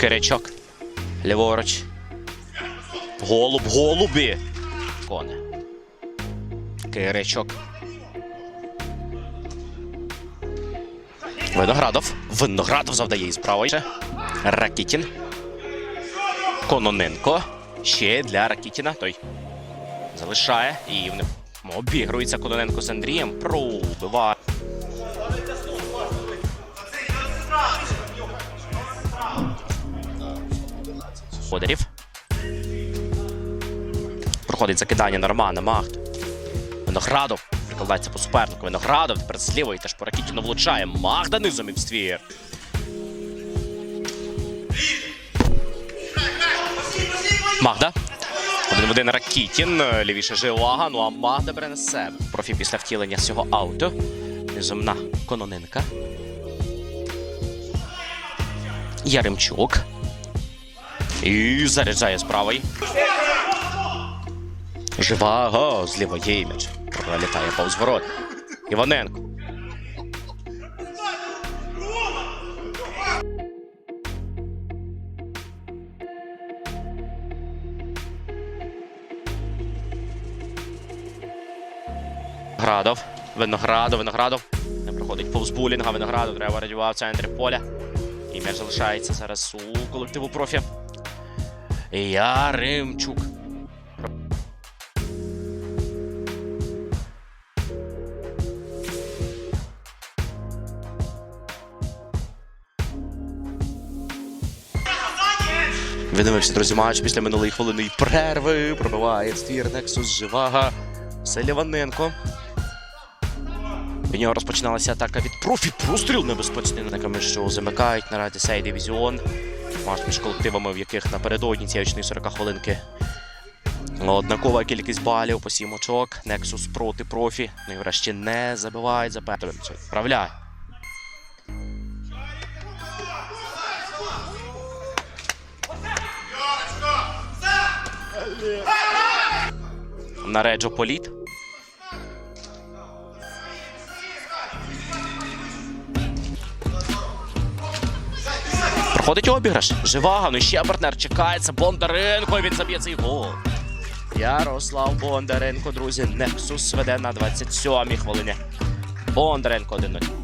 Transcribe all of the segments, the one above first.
Киричок. Ліворуч. Голуб, голубі. Коне. Киричок. Виноградов. Виноградов завдає із правої. Ракітін. Кононенко. Ще для Ракітіна. Той залишає. І обігрується Кононенко з Андрієм. Пробиває. Ходерів. Проходить закидання на Романа Махт. Виноградов прикладається по супернику. Виноградов тепер з лівої теж по Ракітіну влучає. Магда низом і. Магда. Один в один Ракітін. Лівіше Жилага. Ну а Магда бере на себе. Профі після втілення цього ауто. Низом на Кононенка. Яремчук. І заряджає з правої. Живаго з лівої м'яч. Пролітає повз ворот. Іваненко. Градов. Виноградов, Виноградов. Не проходить повз булінга. Виноградов треба радіював в центрі поля. І м'яч залишається зараз у колективу профі. Яремчук. Відновився, друзі, матч після минулої хвилини перерви. Пробиває ствір Нексус Живага. Селіваненко. Від нього розпочиналася атака від профі. Простріл небезпечний наками, що замикають наразі цей дивізіон. Матч між колективами, в яких напередодні цієї очної 40 хвилинки. Однакова кількість балів по 7 очок. Нексус проти профі. Ну і врешті не забивають за Петровим. Це відправляє. На Реджо Політ. Проходить обіграш. Живага, ну ще партнер чекається. Бондаренко. Він заб'є цей гол. Ярослав Бондаренко, друзі. Нексус веде на 27-й хвилині. Бондаренко 1-0.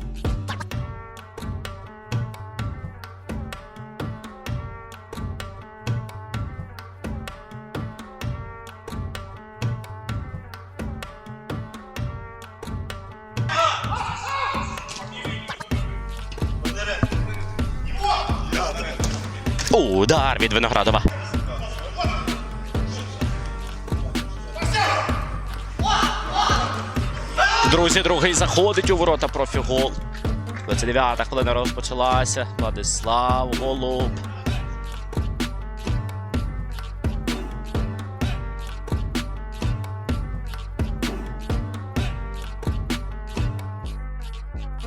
Удар від Виноградова. Друзі, другий заходить у ворота профігол. 29-та хвилина розпочалася. Владислав Голуб.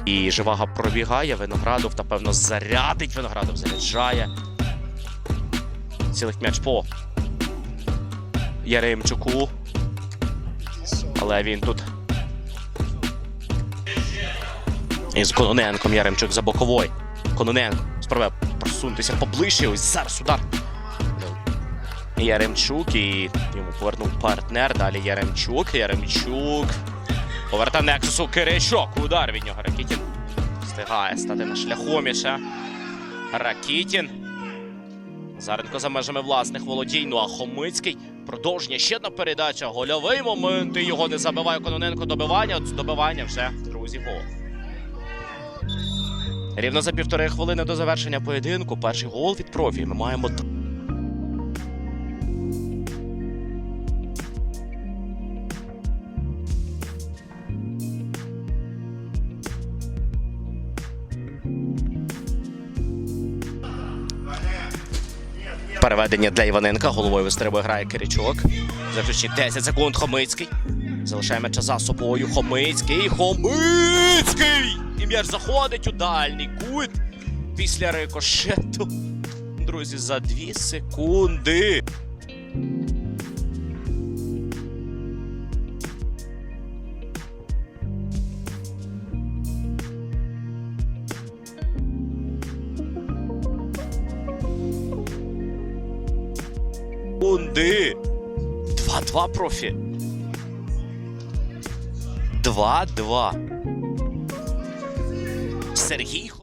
І Живага пробігає, Виноградов, напевно, зарядить. Виноградов заряджає. Цілих м'яч по Яремчуку. Але він тут. Із Кононенком Яремчук за боковой. Кононенко спробує просунутися поближче. Ось зараз удар. Яремчук і йому повернув партнер. Далі Яремчук. Яремчук. Повертає Нексусу Киричок. Удар від нього. Ракітін встигає стати на шляху міша. Ракітін. Заренко за межами власних володінь. Ну а Хомицький продовження. Ще одна передача. Гольовий момент. І його не забиває Кононенко. Добивання. От добивання вже, друзі, гол. Рівно за півтори хвилини до завершення поєдинку. Перший гол від профі. Ми маємо Переведення для Іваненка. Головою вистрибує грає Киричок. Заключні 10 секунд. Хомицький. Залишає м'яча за собою. Хомицький. Хомицький! І м'яч заходить у дальній кут після рикошету. Друзі, за 2 секунди. Секунди. 2-2 профі. 2-2. Сергій